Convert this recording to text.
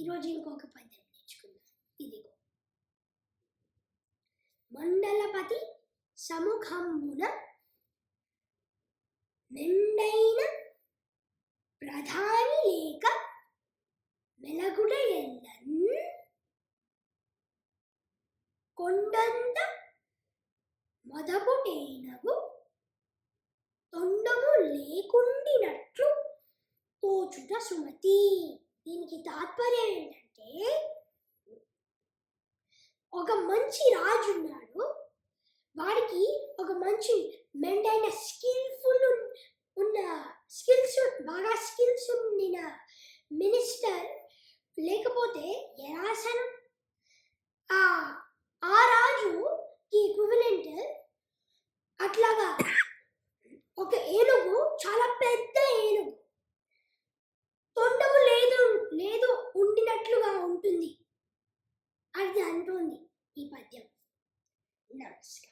ఈరోజు ఇంకొక పద్యం నేర్చుకుందాం. ఇదిగో. మండలపతి సముఖంబున మెండైన ప్రధాని లేక మెలగుడ ఎల్లన్ కొండంత మొదపుటేనగు తొండము లేకుండినట్లు తోచుట సుమతి. దీనికి తాత్పర్యం ఏంటంటే ఒక మంచి రాజు ఉన్నాడు. వాడికి ఒక మంచి మెండైన స్కిల్ఫుల్ ఉన్న స్కిల్స్ బాగా స్కిల్స్ ఉండిన మినిస్టర్ లేకపోతే ఎరాసనం ఆ ఆ రాజుకి ఈక్వివలెంట్ అట్లాగా ఒక ఏనుగు చాలా పెద్ద ఏనుగు. risk.